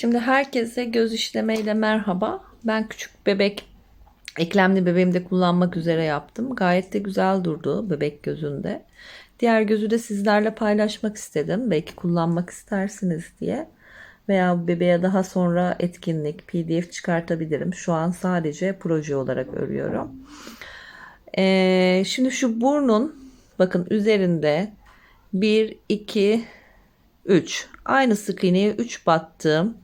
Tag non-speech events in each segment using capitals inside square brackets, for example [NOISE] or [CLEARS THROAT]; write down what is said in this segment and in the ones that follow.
Şimdi herkese göz işlemeyle merhaba. Ben küçük bebek eklemli bebeğimde kullanmak üzere yaptım. Gayet de güzel durdu bebek gözünde. Diğer gözü de sizlerle paylaşmak istedim. Belki kullanmak istersiniz diye. Veya bebeğe daha sonra etkinlik, pdf çıkartabilirim. Şu an sadece proje olarak örüyorum. Ee, şimdi şu burnun bakın üzerinde 1, 2, 3. Aynı sık iğneye 3 battım.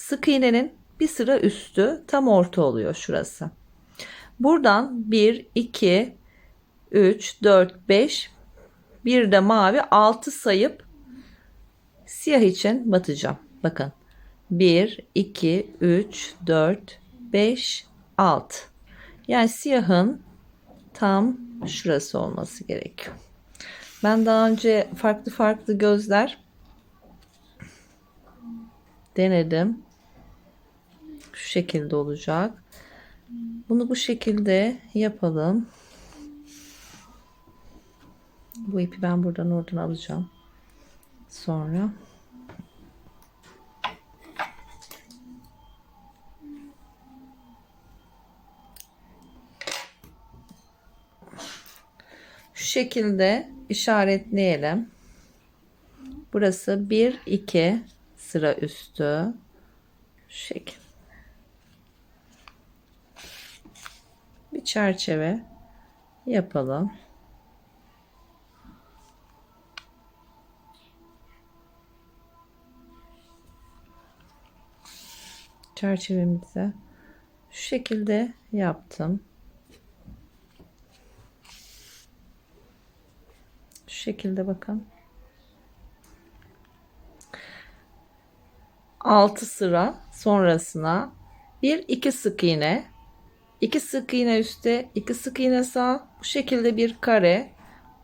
Sık iğnenin bir sıra üstü tam orta oluyor şurası. Buradan 1, 2, 3, 4, 5 bir de mavi 6 sayıp siyah için batacağım. Bakın 1, 2, 3, 4, 5, 6. Yani siyahın tam şurası olması gerekiyor. Ben daha önce farklı farklı gözler denedim. Şu şekilde olacak. Bunu bu şekilde yapalım. Bu ipi ben buradan oradan alacağım. Sonra şu şekilde işaretleyelim. Burası 1 2 sıra üstü şu şekil. Bir çerçeve yapalım. Çerçevemize şu şekilde yaptım. Şu şekilde bakın. 6 sıra sonrasına bir iki sık iğne, iki sık iğne üstte, iki sık iğne sağ bu şekilde bir kare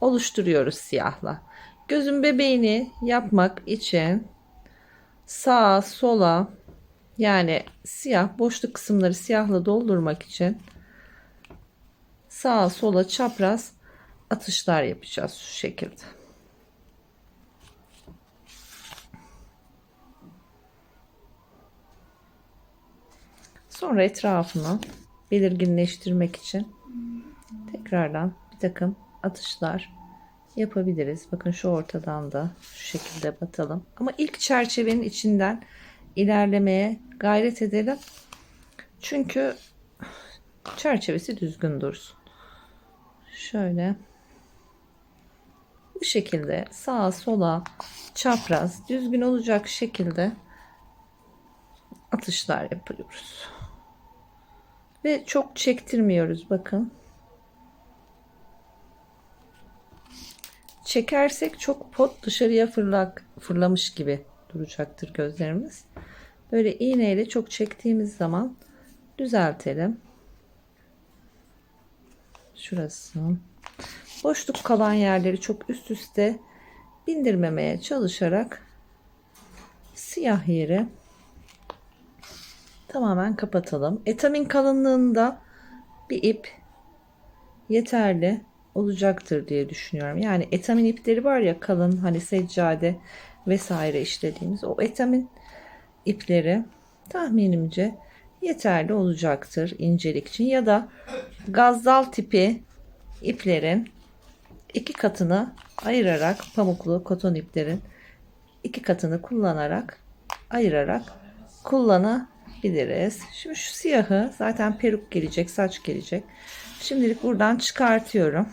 oluşturuyoruz siyahla. Gözün bebeğini yapmak için sağa sola yani siyah boşluk kısımları siyahla doldurmak için sağa sola çapraz atışlar yapacağız şu şekilde. Sonra etrafını belirginleştirmek için tekrardan bir takım atışlar yapabiliriz. Bakın şu ortadan da şu şekilde batalım. Ama ilk çerçevenin içinden ilerlemeye gayret edelim. Çünkü çerçevesi düzgün dursun. Şöyle bu şekilde sağa sola çapraz düzgün olacak şekilde atışlar yapıyoruz. Ve çok çektirmiyoruz bakın. Çekersek çok pot dışarıya fırlak, fırlamış gibi duracaktır gözlerimiz. Böyle iğneyle çok çektiğimiz zaman düzeltelim. Şurası. Boşluk kalan yerleri çok üst üste bindirmemeye çalışarak siyah yeri tamamen kapatalım. Etamin kalınlığında bir ip yeterli olacaktır diye düşünüyorum. Yani etamin ipleri var ya kalın hani seccade vesaire işlediğimiz o etamin ipleri tahminimce yeterli olacaktır incelik için ya da gazdal tipi iplerin iki katını ayırarak pamuklu koton iplerin iki katını kullanarak ayırarak kullanabiliriz. Şimdi şu siyahı zaten peruk gelecek, saç gelecek. Şimdilik buradan çıkartıyorum.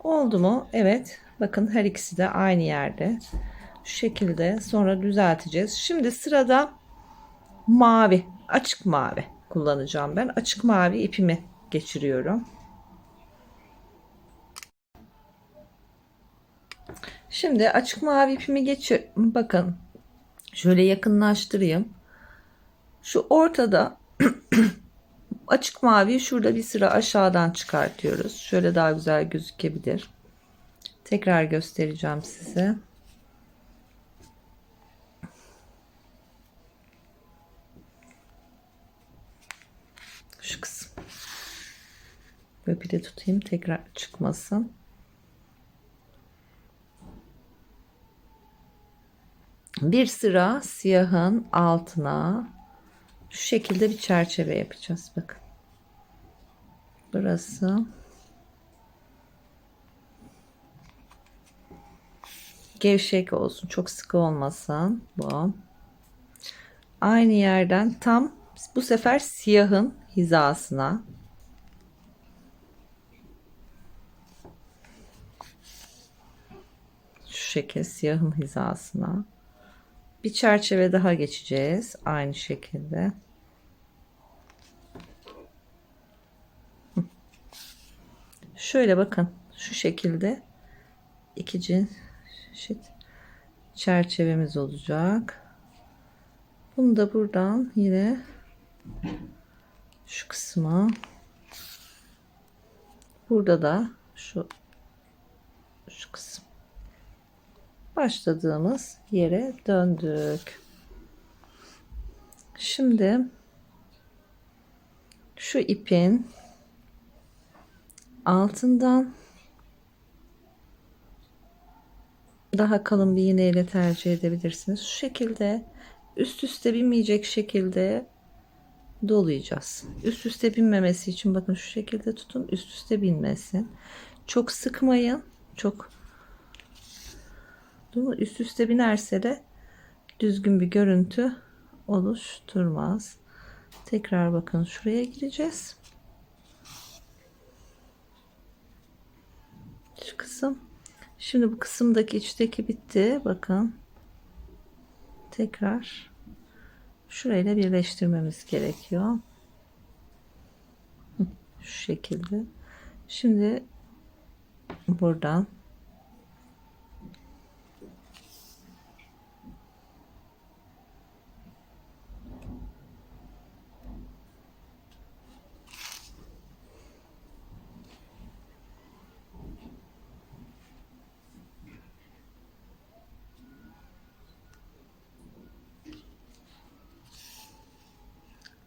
Oldu mu? Evet. Bakın her ikisi de aynı yerde. Şu şekilde sonra düzelteceğiz. Şimdi sırada mavi, açık mavi kullanacağım ben. Açık mavi ipimi geçiriyorum. Şimdi açık mavi ipimi geçir. Bakın şöyle yakınlaştırayım. Şu ortada [CLEARS THROAT] açık mavi şurada bir sıra aşağıdan çıkartıyoruz. Şöyle daha güzel gözükebilir. Tekrar göstereceğim size. Şu kısım. Böyle bir de tutayım tekrar çıkmasın. bir sıra siyahın altına şu şekilde bir çerçeve yapacağız. Bakın. Burası. Gevşek olsun. Çok sıkı olmasın. Bu. Aynı yerden tam bu sefer siyahın hizasına şu şekil siyahın hizasına bir çerçeve daha geçeceğiz aynı şekilde şöyle bakın şu şekilde iki çeşit çerçevemiz olacak bunu da buradan yine şu kısma burada da şu şu kısım başladığımız yere döndük. Şimdi şu ipin altından daha kalın bir iğneyle tercih edebilirsiniz. Şu şekilde üst üste binmeyecek şekilde dolayacağız. Üst üste binmemesi için bakın şu şekilde tutun. Üst üste binmesin. Çok sıkmayın. Çok üst üste binerse de düzgün bir görüntü oluşturmaz. Tekrar bakın şuraya gireceğiz. Şu kısım. Şimdi bu kısımdaki içteki bitti. Bakın. Tekrar şurayla birleştirmemiz gerekiyor. Şu şekilde. Şimdi buradan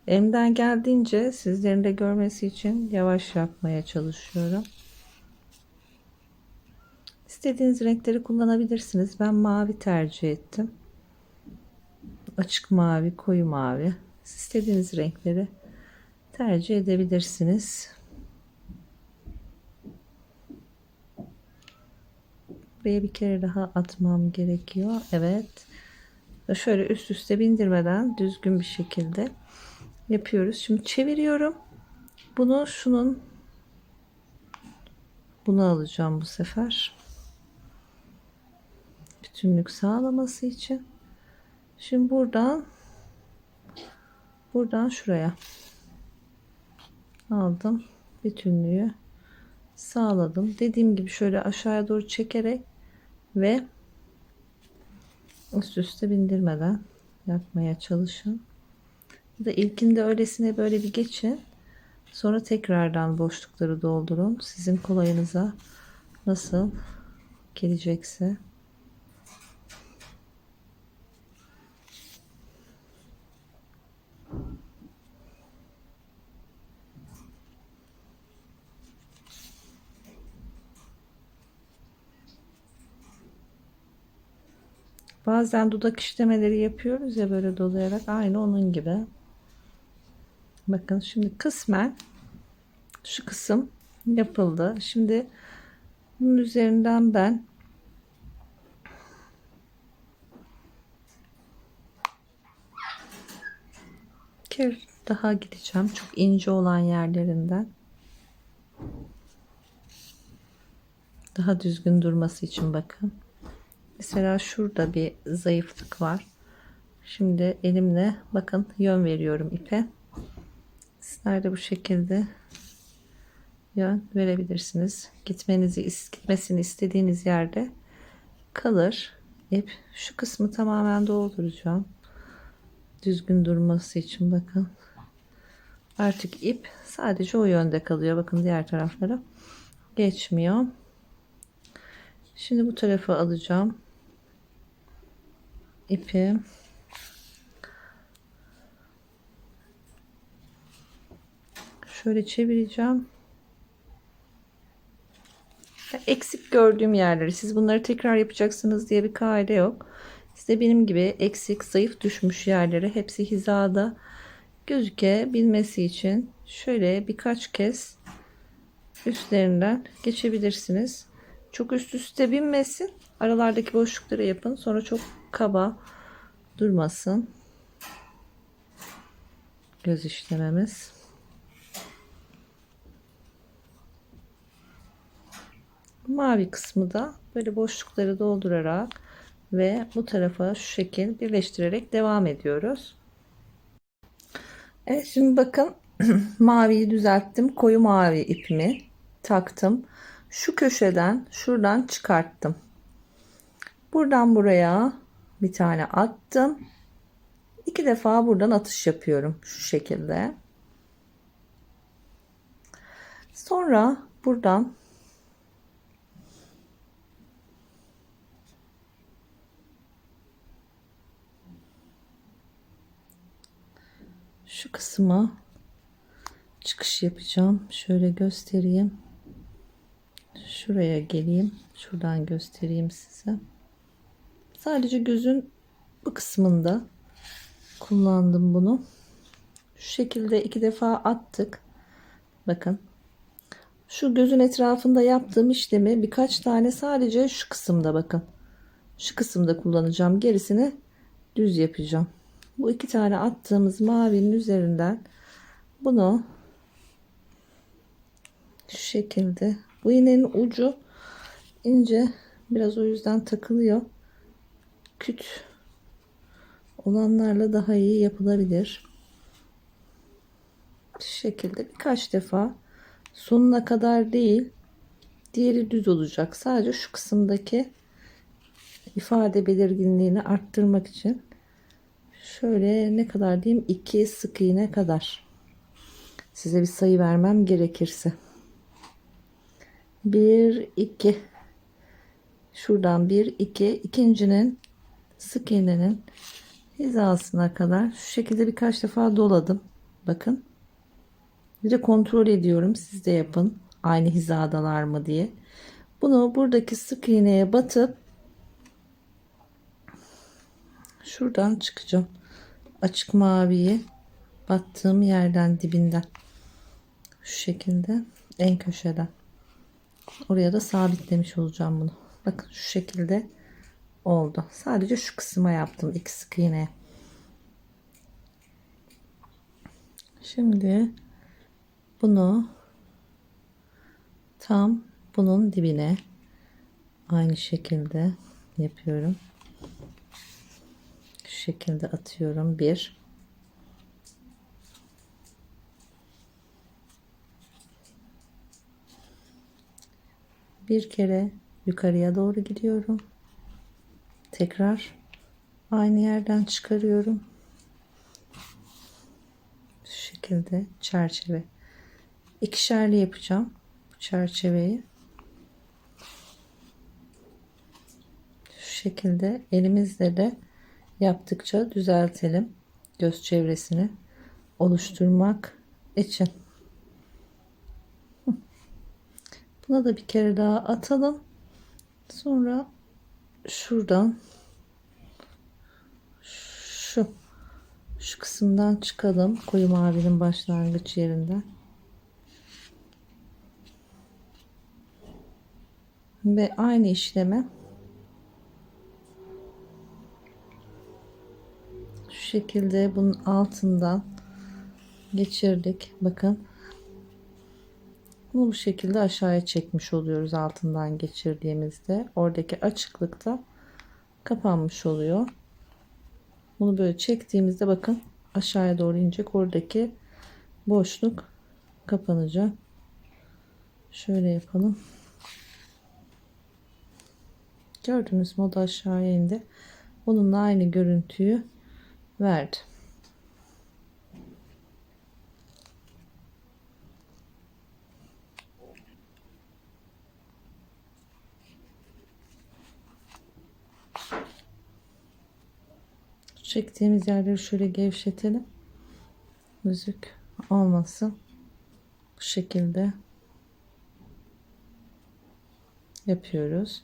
Elimden geldiğince sizlerin de görmesi için yavaş yapmaya çalışıyorum. İstediğiniz renkleri kullanabilirsiniz. Ben mavi tercih ettim. Açık mavi, koyu mavi. Siz istediğiniz renkleri tercih edebilirsiniz. Buraya bir kere daha atmam gerekiyor. Evet. Şöyle üst üste bindirmeden düzgün bir şekilde yapıyoruz. Şimdi çeviriyorum. Bunu şunun bunu alacağım bu sefer. Bütünlük sağlaması için. Şimdi buradan buradan şuraya aldım. Bütünlüğü sağladım. Dediğim gibi şöyle aşağıya doğru çekerek ve üst üste bindirmeden yapmaya çalışın da ilkinde öylesine böyle bir geçin. Sonra tekrardan boşlukları doldurun. Sizin kolayınıza nasıl gelecekse. Bazen dudak işlemeleri yapıyoruz ya böyle dolayarak aynı onun gibi. Bakın şimdi kısmen şu kısım yapıldı. Şimdi bunun üzerinden ben kere daha gideceğim. Çok ince olan yerlerinden. Daha düzgün durması için bakın. Mesela şurada bir zayıflık var. Şimdi elimle bakın yön veriyorum ipe. Sizler de bu şekilde yön verebilirsiniz. Gitmenizi gitmesini istediğiniz yerde kalır. İp şu kısmı tamamen dolduracağım. Düzgün durması için bakın. Artık ip sadece o yönde kalıyor. Bakın diğer taraflara geçmiyor. Şimdi bu tarafa alacağım. ipi Şöyle çevireceğim. Eksik gördüğüm yerleri siz bunları tekrar yapacaksınız diye bir kaide yok. de benim gibi eksik, zayıf düşmüş yerleri hepsi hizada gözükebilmesi için şöyle birkaç kez üstlerinden geçebilirsiniz. Çok üst üste binmesin. Aralardaki boşlukları yapın. Sonra çok kaba durmasın. Göz işlememiz. Mavi kısmı da böyle boşlukları doldurarak ve bu tarafa şu şekil birleştirerek devam ediyoruz. Evet şimdi bakın [CLEARS THROAT] maviyi düzelttim. Koyu mavi ipimi taktım. Şu köşeden şuradan çıkarttım. Buradan buraya bir tane attım. İki defa buradan atış yapıyorum şu şekilde. Sonra buradan şu kısmı çıkış yapacağım. Şöyle göstereyim. Şuraya geleyim. Şuradan göstereyim size. Sadece gözün bu kısmında kullandım bunu. Şu şekilde iki defa attık. Bakın. Şu gözün etrafında yaptığım işlemi birkaç tane sadece şu kısımda bakın. Şu kısımda kullanacağım. Gerisini düz yapacağım. Bu iki tane attığımız mavinin üzerinden bunu şu şekilde bu iğnenin ucu ince biraz o yüzden takılıyor. Küt olanlarla daha iyi yapılabilir. Şu şekilde birkaç defa sonuna kadar değil diğeri düz olacak. Sadece şu kısımdaki ifade belirginliğini arttırmak için şöyle ne kadar diyeyim? İki sık iğne kadar. Size bir sayı vermem gerekirse. 1 2 şuradan 1 2 ikincinin sık iğnenin hizasına kadar şu şekilde birkaç defa doladım. Bakın. Bir de kontrol ediyorum. Siz de yapın. Aynı hizadalar mı diye. Bunu buradaki sık iğneye batıp şuradan çıkacağım açık maviyi battığım yerden dibinden. Şu şekilde en köşeden. Oraya da sabitlemiş olacağım bunu. Bakın şu şekilde oldu. Sadece şu kısma yaptım iki sık iğne şimdi bunu tam bunun dibine aynı şekilde yapıyorum şekilde atıyorum. Bir. Bir kere yukarıya doğru gidiyorum. Tekrar aynı yerden çıkarıyorum. Şu şekilde çerçeve. İkişerli yapacağım bu çerçeveyi. Şu şekilde elimizle de yaptıkça düzeltelim göz çevresini oluşturmak için. Buna da bir kere daha atalım. Sonra şuradan şu şu kısımdan çıkalım. Koyu mavinin başlangıç yerinden ve aynı işlemi şekilde bunun altından geçirdik. Bakın. Bunu bu şekilde aşağıya çekmiş oluyoruz altından geçirdiğimizde. Oradaki açıklıkta kapanmış oluyor. Bunu böyle çektiğimizde bakın aşağıya doğru inecek. Oradaki boşluk kapanacak. Şöyle yapalım. Gördünüz mü? O da aşağıya indi. Bununla aynı görüntüyü verdi. Çektiğimiz yerleri şöyle gevşetelim. Müzik olmasın. Bu şekilde yapıyoruz.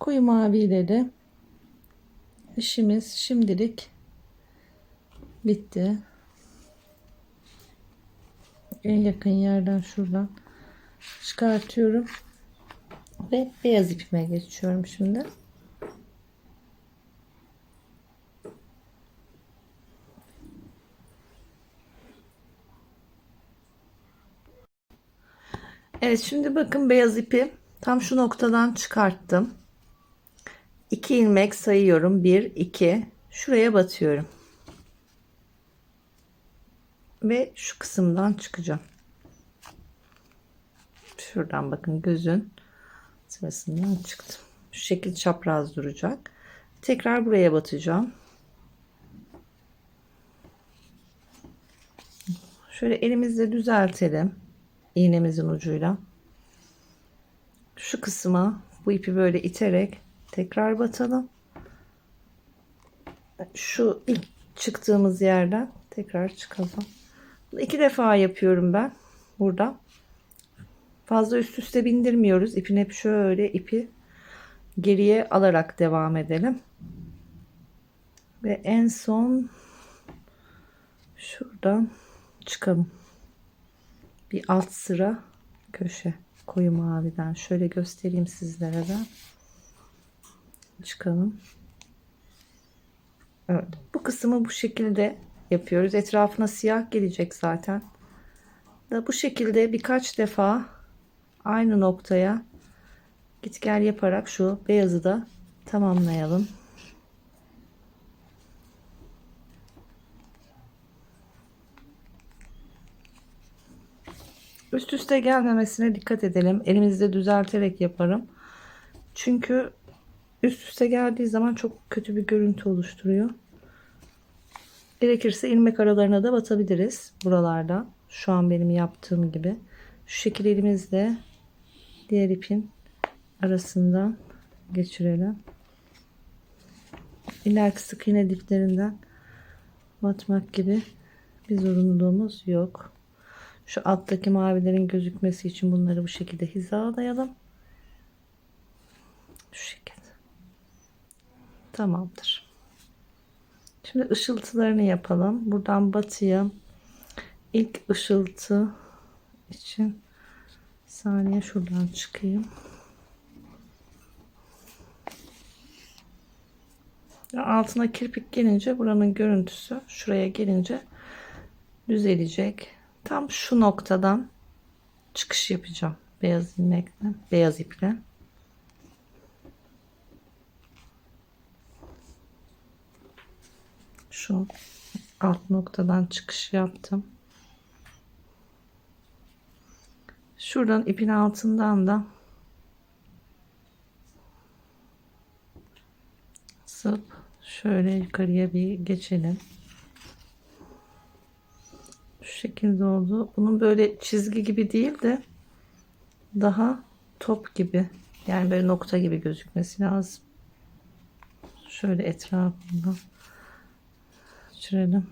Koyu mavi de işimiz şimdilik bitti. En yakın yerden şuradan çıkartıyorum ve beyaz ipime geçiyorum şimdi. Evet şimdi bakın beyaz ipi tam şu noktadan çıkarttım. 2 ilmek sayıyorum. 1 2 şuraya batıyorum. Ve şu kısımdan çıkacağım. Şuradan bakın gözün sırasından çıktım. Şu şekil çapraz duracak. Tekrar buraya batacağım. Şöyle elimizle düzeltelim. iğnemizin ucuyla. Şu kısma bu ipi böyle iterek tekrar batalım. Şu ilk çıktığımız yerden tekrar çıkalım. İki defa yapıyorum ben burada. Fazla üst üste bindirmiyoruz. İpin hep şöyle ipi geriye alarak devam edelim. Ve en son şuradan çıkalım. Bir alt sıra köşe koyu maviden şöyle göstereyim sizlere de. Çıkalım. Evet. Bu kısmı bu şekilde yapıyoruz. Etrafına siyah gelecek zaten. Da bu şekilde birkaç defa aynı noktaya git gel yaparak şu beyazı da tamamlayalım. Üst üste gelmemesine dikkat edelim. Elimizde düzelterek yaparım. Çünkü üst üste geldiği zaman çok kötü bir görüntü oluşturuyor. Gerekirse ilmek aralarına da batabiliriz buralarda. Şu an benim yaptığım gibi. Şu şekil elimizle diğer ipin arasından geçirelim. İleriki sık iğne diplerinden batmak gibi bir zorunluluğumuz yok. Şu alttaki mavilerin gözükmesi için bunları bu şekilde hizalayalım. Şu şekilde. Tamamdır. Şimdi ışıltılarını yapalım. Buradan batıya ilk ışıltı için saniye şuradan çıkayım. Altına kirpik gelince buranın görüntüsü şuraya gelince düzelecek. Tam şu noktadan çıkış yapacağım. Beyaz ilmekle, beyaz iple. Şu alt noktadan çıkış yaptım. Şuradan ipin altından da sıp şöyle yukarıya bir geçelim. Şu şekilde oldu. Bunun böyle çizgi gibi değil de daha top gibi yani böyle nokta gibi gözükmesi lazım. Şöyle etrafından geçirelim.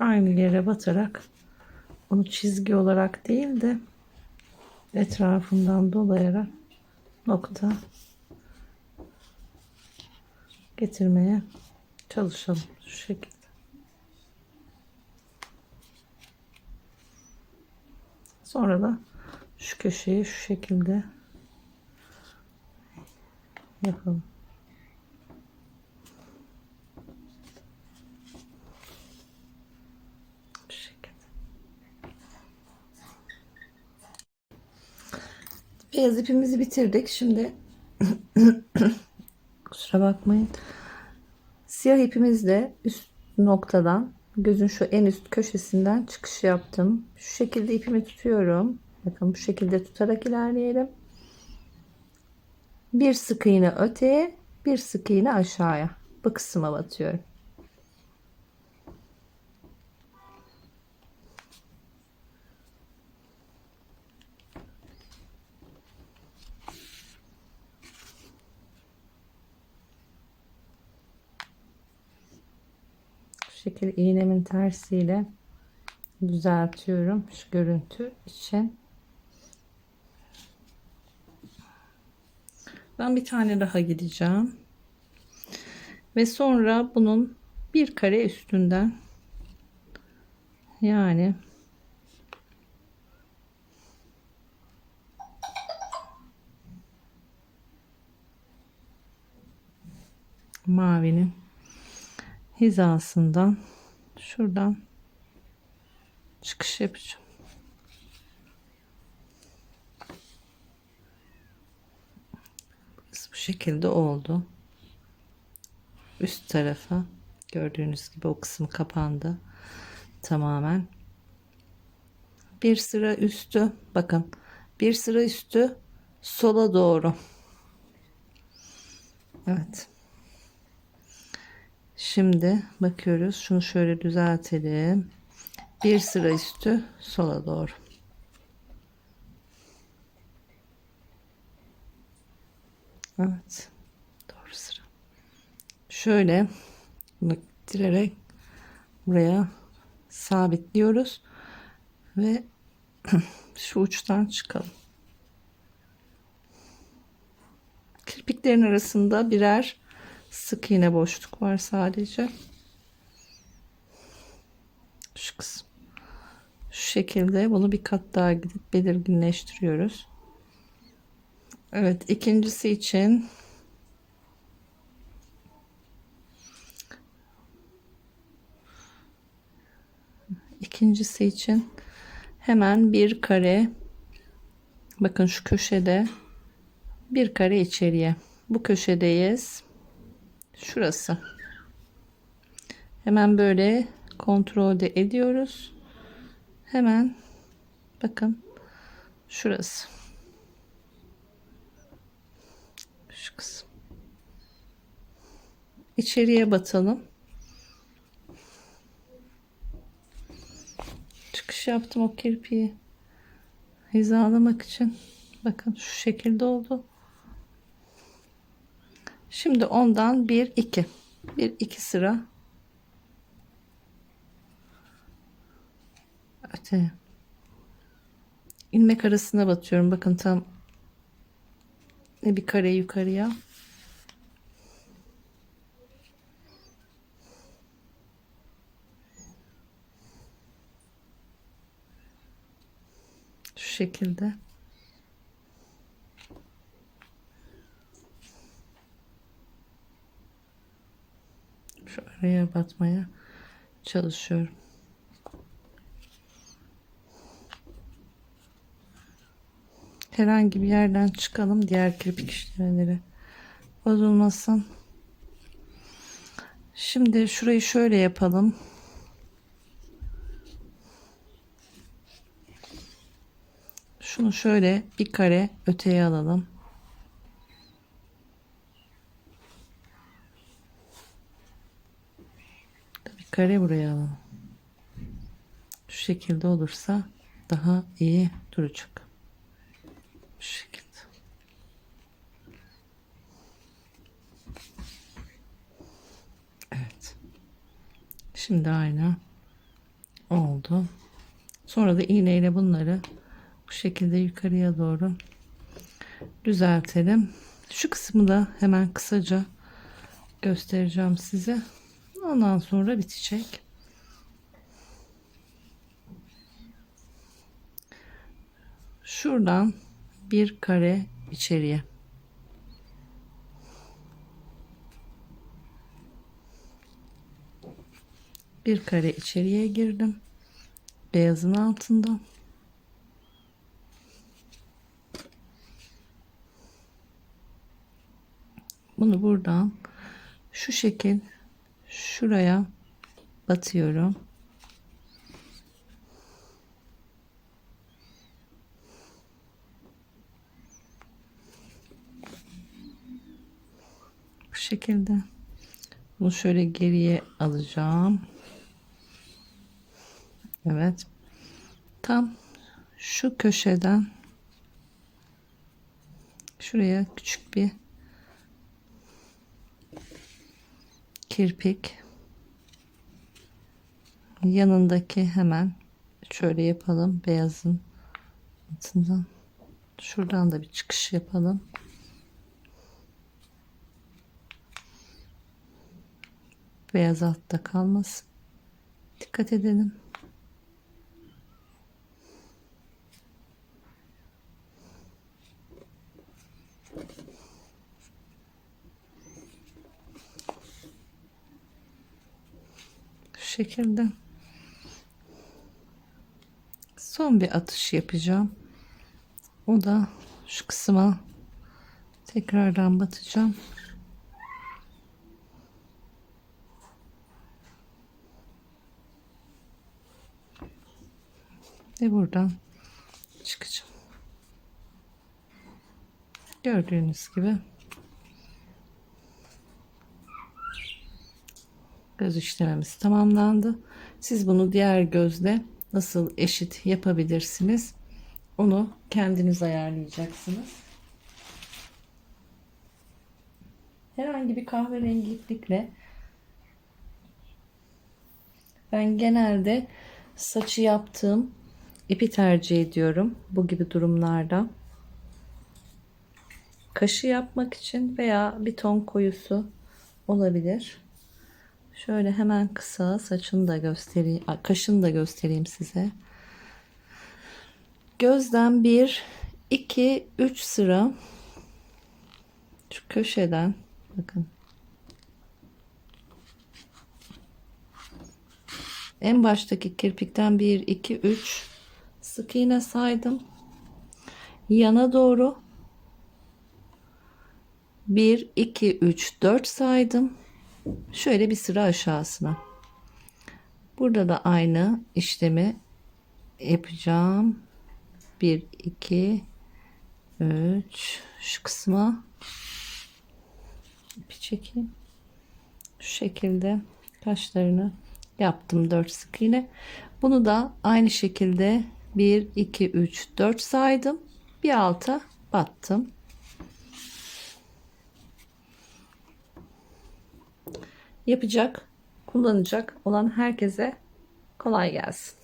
Aynı yere batarak onu çizgi olarak değil de etrafından dolayarak nokta getirmeye çalışalım şu şekilde. Sonra da şu köşeyi şu şekilde yapalım. Şu şekilde. Beyaz ipimizi bitirdik. Şimdi [COUGHS] kusura bakmayın. Siyah ipimizle üst noktadan gözün şu en üst köşesinden çıkış yaptım. Şu şekilde ipimi tutuyorum. Bakın bu şekilde tutarak ilerleyelim. Bir sık iğne öteye, bir sık iğne aşağıya. Bu kısma batıyorum. Şu şekilde iğnemin tersiyle düzeltiyorum şu görüntü için. Ben bir tane daha gideceğim. Ve sonra bunun bir kare üstünden yani mavinin hizasından şuradan çıkış yapacağım. Bu şekilde oldu. Üst tarafa gördüğünüz gibi o kısım kapandı. Tamamen. Bir sıra üstü bakın bir sıra üstü sola doğru. Evet. Şimdi bakıyoruz. Şunu şöyle düzeltelim. Bir sıra üstü sola doğru. Evet. Doğru sıra. Şöyle bunu direrek buraya sabitliyoruz ve [CLEARS THROAT] şu uçtan çıkalım. Kirpiklerin arasında birer sık iğne boşluk var sadece. Şu kısım. Şu şekilde bunu bir kat daha gidip belirginleştiriyoruz. Evet ikincisi için ikincisi için hemen bir kare bakın şu köşede bir kare içeriye. Bu köşedeyiz. Şurası. Hemen böyle kontrolde ediyoruz. Hemen bakın şurası şu kısım içeriye batalım. Çıkış yaptım o kirpiği hizalamak için. Bakın şu şekilde oldu. Şimdi ondan bir iki. Bir iki sıra. Öte. İlmek arasına batıyorum. Bakın tam bir kare yukarıya. Şu şekilde. Şu araya batmaya çalışıyorum herhangi bir yerden çıkalım diğer kirpik işlemeleri. Bozulmasın. Şimdi şurayı şöyle yapalım. Şunu şöyle bir kare öteye alalım. Bir kare buraya alalım. Şu şekilde olursa daha iyi duracak şu şekilde. Evet. Şimdi aynı oldu. Sonra da iğneyle bunları bu şekilde yukarıya doğru düzeltelim. Şu kısmı da hemen kısaca göstereceğim size. Ondan sonra bitecek. Şuradan bir kare içeriye. Bir kare içeriye girdim. Beyazın altından. Bunu buradan şu şekil şuraya batıyorum. Bu şekilde. Bunu şöyle geriye alacağım. Evet. Tam şu köşeden şuraya küçük bir kirpik. Yanındaki hemen şöyle yapalım beyazın altından. Şuradan da bir çıkış yapalım. Beyaz altta kalmasın. Dikkat edelim. Şekilde. Son bir atış yapacağım. O da şu kısma tekrardan batacağım. Ve buradan çıkacağım. Gördüğünüz gibi göz işlememiz tamamlandı. Siz bunu diğer gözle nasıl eşit yapabilirsiniz? Onu kendiniz ayarlayacaksınız. Herhangi bir kahverengilikle ben genelde saçı yaptığım ipi tercih ediyorum bu gibi durumlarda. Kaşı yapmak için veya bir ton koyusu olabilir. Şöyle hemen kısa saçını da göstereyim, kaşını da göstereyim size. Gözden 1 2 3 sıra şu köşeden bakın En baştaki kirpikten 1, 2, 3 sık iğne saydım. Yana doğru 1, 2, 3, 4 saydım. Şöyle bir sıra aşağısına. Burada da aynı işlemi yapacağım. 1, 2, 3 şu kısma bir çekeyim. Şu şekilde kaşlarını yaptım 4 sık iğne. Bunu da aynı şekilde 1 2 3 4 saydım. Bir alta battım. Yapacak, kullanacak olan herkese kolay gelsin.